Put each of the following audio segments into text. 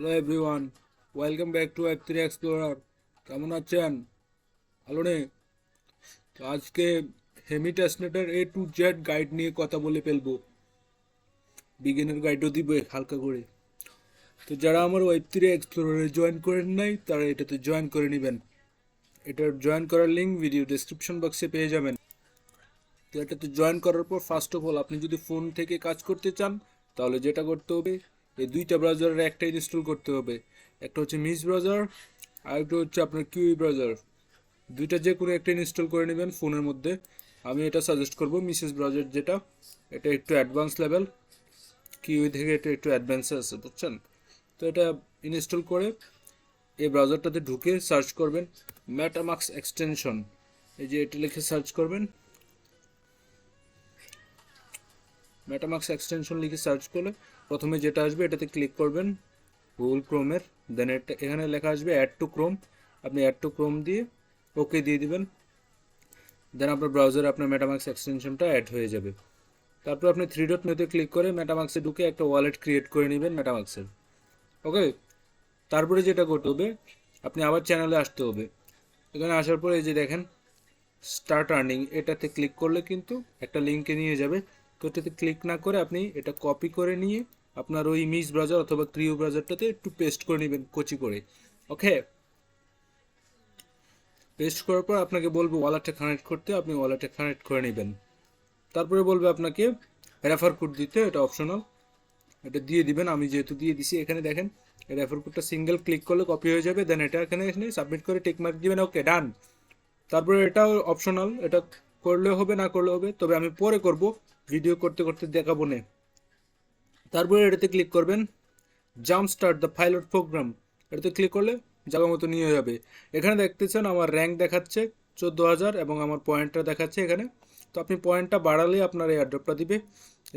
Hello everyone welcome back to এক three explorer কেমন আছেন? ভালো নেই? তো আজকে হেমি টেস্টনেটের এ টু জেড গাইড নিয়ে কথা বলে ফেলব। বিগিনার গাইডও দিবে হালকা করে। তো যারা আমার ওয়েব থ্রি এক্সপ্লোরারে জয়েন করেন নাই, তারা এটাতে জয়েন করে নেবেন। এটার জয়েন করার লিঙ্ক ভিডিও ডেসক্রিপশন বক্সে পেয়ে যাবেন। তো এটাতে জয়েন করার পর ফার্স্ট অফ অল আপনি যদি ফোন থেকে কাজ করতে চান, তাহলে যেটা করতে হবে এই দুইটা ব্রাউজারের একটা ইনস্টল করতে হবে। একটা হচ্ছে মিস ব্রাউজার আর একটা হচ্ছে আপনার কিউই ব্রাউজার দুইটা যে কোনো একটা ইনস্টল করে নেবেন ফোনের মধ্যে। আমি এটা সাজেস্ট করব মিসেস ব্রাউজার যেটা, এটা একটু অ্যাডভান্স লেভেল কিউই থেকে এটা একটু অ্যাডভান্সে আছে, বুঝছেন? তো এটা ইনস্টল করে এই ব্রাউজারটাতে ঢুকে সার্চ করবেন ম্যাটামাক্স এক্সটেনশন এই যে এটা লিখে সার্চ করবেন। মেটামাক্স এক্সটেনশন লিখে সার্চ করলে প্রথমে যেটা আসবে, এটাতে ক্লিক করবেন গুগল ক্রোমের দেন এটা, এখানে লেখা আসবে অ্যাড টু ক্রোম আপনি অ্যাড টু ক্রোম দিয়ে ওকে দিয়ে দিবেন। দেন আপনার ব্রাউজারে আপনার মেটামাক্স এক্সটেনশনটা অ্যাড হয়ে যাবে। তারপর আপনি থ্রি ডট মেতে ক্লিক করে মেটামাক্সে ঢুকে একটা ওয়ালেট ক্রিয়েট করে নেবেন মেটামাক্সের ওকে তারপরে যেটা করতে হবে, আপনি আবার চ্যানেলে আসতে হবে। এখানে আসার পরে এই যে দেখেন স্টার্ট আর্নিং এটাতে ক্লিক করলে কিন্তু একটা লিঙ্কে নিয়ে যাবে। তো এটাতে ক্লিক না করে আপনি এটা কপি করে নিয়ে আপনার ওই মিস ব্রাউজার অথবা ক্রিও ব্রাউজারটাতে একটু পেস্ট করে নেবেন, কচি করে। ওকে পেস্ট করার পর আপনাকে বলব ওয়ালেটে কানেক্ট করতে, আপনি ওয়ালেটে কানেক্ট করে নেবেন। তারপরে বলবে আপনাকে রেফার কোড দিতে, এটা অপশনাল এটা দিয়ে দিবেন, আমি যেহেতু দিয়ে দিছি এখানে দেখেন রেফার কোডটা সিঙ্গেল ক্লিক করলে কপি হয়ে যাবে দেন এটা এখানে এখানে সাবমিট করে টিক মার্ক দিবেন ওকে ডান তারপরে এটাও অপশনাল এটা করলে হবে, না করলে হবে, তবে আমি পরে করব ভিডিও করতে করতে দেখাবো না। তারপরে এটাতে ক্লিক করবেন jump start the pilot program এটাতে ক্লিক করলে জায়গা মতো নিয়ে যাবে। এখানে দেখতেছেন আমার র্যাঙ্ক দেখাচ্ছে চোদ্দ হাজার এবং আমার পয়েন্টটা দেখাচ্ছে এখানে। তো আপনি পয়েন্টটা বাড়ালে আপনার এই অ্যাড্রপটা দিবে।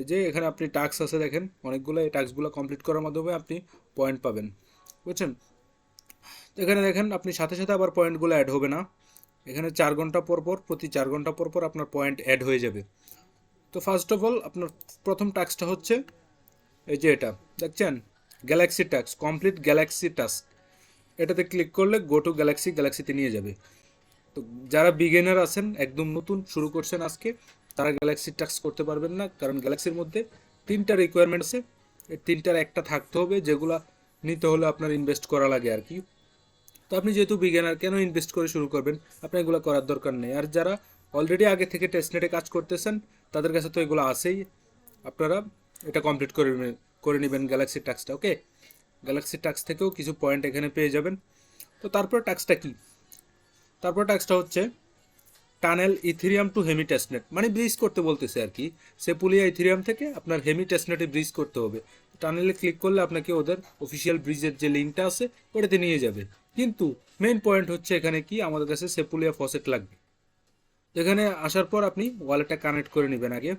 যে এখানে আপনি টাস্ক আছে দেখেন, অনেকগুলো এই টাস্কগুলো কমপ্লিট করার মাধ্যমে আপনি পয়েন্ট পাবেন। বুঝছেন? এখানে দেখেন, আপনি সাথে সাথে আবার পয়েন্টগুলো অ্যাড হবে না। এখানে চার ঘণ্টা পর পর, প্রতি চার ঘণ্টা পর পর আপনার পয়েন্ট অ্যাড হয়ে যাবে। তো ফার্স্ট অফ অল আপনার প্রথম টাস্কটা হচ্ছে এই যে এটা, দেখছেন? Galaxy task complete galaxy task এটাতে ক্লিক করলে গো টু গ্যালাক্সি গ্যালাক্সিতে নিয়ে যাবে। তো যারা বিগিনার আছেন, একদম নতুন, শুরু করছেন আজকে, তারা গ্যালাক্সি টাস্ক করতে পারবেন না, কারণ গ্যালাক্সির মধ্যে তিনটা রিকোয়ারমেন্ট আছে। এই তিনটার একটা থাকতে হবে, যেগুলা নিতে হলে আপনার ইনভেস্ট করা লাগে আর কি। তো আপনি যেহেতু বিজ্ঞানার কেন ইনভেস্ট করে শুরু করবেন? আপনি এগুলো করার দরকার নেই। আর যারা অলরেডি আগে থেকে টেস্টনেটে কাজ করতেছেন, তাদের কাছে তো এগুলো আসেই আপনারা এটা কমপ্লিট করে করে নেবেন গ্যালাক্সি টাক্সটা ওকে গ্যালাক্সি টাক্স থেকেও কিছু পয়েন্ট এখানে পেয়ে যাবেন। তো তারপর টাক্সটা কি? তারপর টাক্সটা হচ্ছে tunnel Ethereum to Hemi testnet মানে ব্রিজ করতে বলতেছে আর কি। সেপুলিয়া ইথিরিয়াম থেকে আপনার হেমি টেস্টনেটে ব্রিজ করতে হবে। টানেলে ক্লিক করলে আপনাকে ওদের অফিসিয়াল ব্রিজের যে লিঙ্কটা আছে, ওটাতে নিয়ে যাবে। কিন্তু মেন পয়েন্ট হচ্ছে এখানে কি? আমাদের কাছে সেপুলিয়া ফসেট লাগবে। এখানে আসার পর আপনি ওয়ালেটটা কানেক্ট করে নেবেন আগে।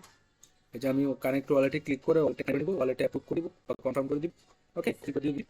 এই যে আমি কানেক্ট ওয়ালেটে ক্লিক করে ওয়ালেটে ওয়ালেটে অ্যাপ্রুভ করে দিব বা কনফার্ম করে দিব ওকে ক্লিক করে দিবি।